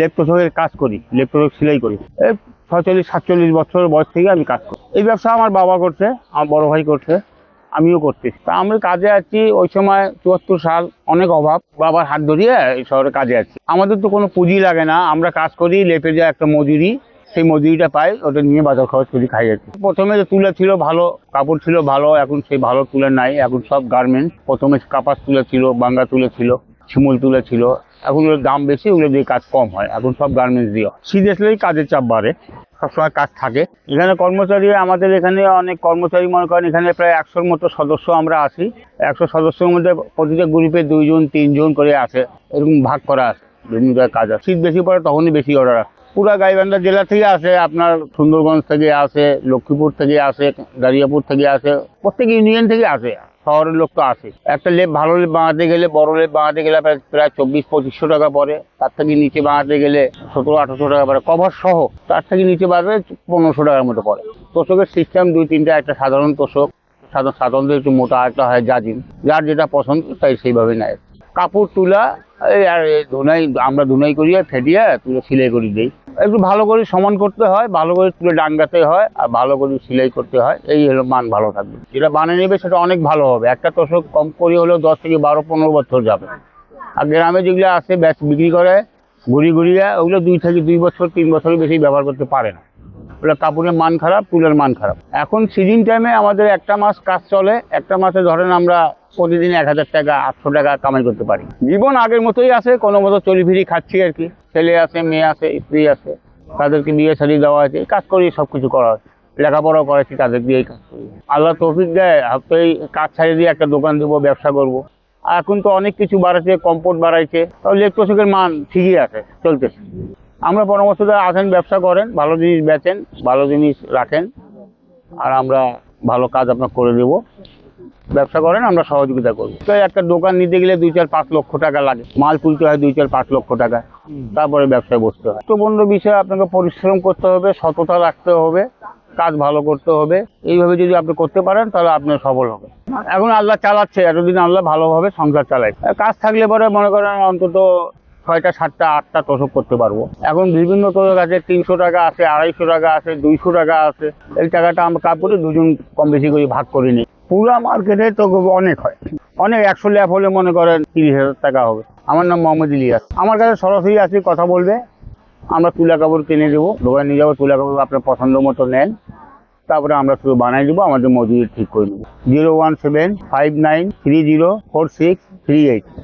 লেপটোসকের কাজ করি লেপটোসক সেলাই করি। এই ছচল্লিশ সাতচল্লিশ বছর বয়স থেকে আমি কাজ করি। এই ব্যবসা আমার বাবা করছে, আমার বড় ভাই করছে, আমিও করছি তা আমরা কাজে আছি, ওই সময় চুয়াত্তর সাল, অনেক অভাব। বাবার হাত ধরিয়ে এই শহরে কাজে আছি। আমাদের তো কোনো পুঁজি লাগে না, আমরা কাজ করি, লেপে যায় একটা মজুরি, সেই মজুরিটা পাই, ওটা নিয়ে বাজার খরচ করি, খাই আর প্রথমে যে তুলা ছিল ভালো, কাপড় ছিল ভালো, এখন সেই ভালো তুলা নাই, এখন সব গার্মেন্টস প্রথমে কাপাস তুলা ছিল, বাঙ্গা তুলা ছিল। শিমুল তুলা ছিল। এখন ওগুলোর দাম বেশি, ওগুলো দিয়ে কাজ কম হয়। এখন সব গার্মেন্টস দিয়ে সিরিয়াসলি কাজের চাপ বাড়ে। সবসময় কাজ থাকে। এখানে কর্মচারী, আমাদের এখানে অনেক কর্মচারী মনে করেন, এখানে প্রায় একশোর মতো সদস্য আমরা আছি। একশো সদস্যের মধ্যে প্রতিটা গ্রুপে দুইজন, তিনজন করে আছে এরকম ভাগ করা আছে। বিভিন্ন কাজ আছে। শীত বেশি পড়ে, তখনই বেশি অর্ডার আসে। পুরা গাইবান্ধা জেলা থেকে আসে আপনার, সুন্দরগঞ্জ থেকে আসে, লক্ষ্মীপুর থেকে আসে গাড়িয়াপুর থেকে আসে, প্রত্যেক ইউনিয়ন থেকে আসে। শহরের লোক তো আসে। একটা লেপ ভালো লেপ বানাতে গেলে, বড় লেপ বানাতে গেলে প্রায় চব্বিশ, পঁচিশশো টাকা পড়ে। তার থেকে নিচে বানাতে গেলে সতেরো, আঠারোশো টাকা পড়ে। কভার সহ তার থেকে নিচে বাড়বে পনেরোশো টাকার মতো পড়ে। তোষকের সিস্টেম দুই, তিনটা, একটা সাধারণ তোষক, সাধারণ সাধারণত একটু মোটা একটা হয় জাজিম। যার যেটা পছন্দ, তাই সেইভাবে নেয়। কাপড় তুলা, এই আর ধুনাই, আমরা ধুনাই করিয়ে ফেটিয়া তুলে সেলাই করে দিই। একটু ভালো করে সমান করতে হয়, ভালো করে তুলে ডাঙ্গাতে হয় আর ভালো করে সেলাই করতে হয়, এই হলো মান ভালো থাকবে। যেটা বানিয়ে নেবে সেটা অনেক ভালো হবে। একটা তোষক কম করে হলেও দশ থেকে বারো, পনেরো বছর যাবে। আর গ্রামে যেগুলো আসে ব্যাস বিক্রি করে ঘুরি ঘুরিয়ে, ওগুলো দুই থেকে দুই বছর, তিন বছরের বেশি ব্যবহার করতে পারে না। ওগুলো কাপড়ের মান খারাপ তুলের মান খারাপ। এখন সিজন টাইমে আমাদের একটা মাস কাজ চলে, একটা মাসে ধরেন আমরা প্রতিদিন এক হাজার টাকা, আটশো টাকা কামাই করতে পারি। জীবন আগের মতোই আছে, কোনো মতো চলি ফিরি খাচ্ছি আর কি। ছেলে আছে, মেয়ে আছে, স্ত্রী আছে, তাদেরকে বিয়ে শাড়ি দেওয়া আছে কাজ করি সব কিছু করা হয় লেখাপড়াও করেছি, তাদের দিয়েই কাজ করি। আল্লাহ তৌফিক দেয় এই কাজ ছাড়িয়ে দিয়ে একটা দোকান দেবো, ব্যবসা করব। আর এখন তো অনেক কিছু বাড়াচ্ছে কম্পোর্ট বাড়াইছে, তাও ইলেকট্রনিকের মান ঠিকই আছে, চলতেছে। আমরা পরামর্শ দেওয়া আসেন ব্যবসা করেন ভালো জিনিস বেচেন ভালো জিনিস রাখেন আর আমরা ভালো কাজ আপনার করে দেবো। ব্যবসা করেন আমরা সহযোগিতা করব। তো একটা দোকান নিতে গেলে দুই চার পাঁচ লক্ষ টাকা লাগে। মাল তুলতে হয় দুই চার পাঁচ লক্ষ টাকা। তারপরে ব্যবসায় বসতে হয়। তো বন্ধু বিষয়ে আপনাকে পরিশ্রম করতে হবে সততা রাখতে হবে কাজ ভালো করতে হবে। এইভাবে যদি আপনি করতে পারেন তাহলে আপনি সফল হবে। এখন আল্লাহ চালাচ্ছে এতদিন আল্লাহ ভালোভাবে সংসার চালায়। কাজ থাকলে পরে মনে করেন অন্তত ছয়টা, সাতটা, আটটা তোষক করতে পারব। এখন বিভিন্ন তোষক আছে, তিনশো টাকা আছে, আড়াইশো টাকা আছে, দুইশো টাকা আছে। এই টাকাটা আমরা কাপড়ে দুজন কম বেশি করে ভাগ করে নিই। পুরা মার্কেটে তো অনেক হয়। অনেক একশো ল্যাপ হলে মনে করেন তিরিশ হাজার টাকা হবে। আমার নাম মোহাম্মদ ইলিয়াস। আমার কাছে সরাসরি আসি, কথা বলবে। আমরা তুলা কাপড় কিনে দেবো। দোকানে নিয়ে যাব, তুলা কাপড় আপনার পছন্দ মতো নেন। তারপরে আমরা শুধু বানাই দেবো, আমাদের মজুরি ঠিক করে নেব zero one seven five nine three zero four six three eight.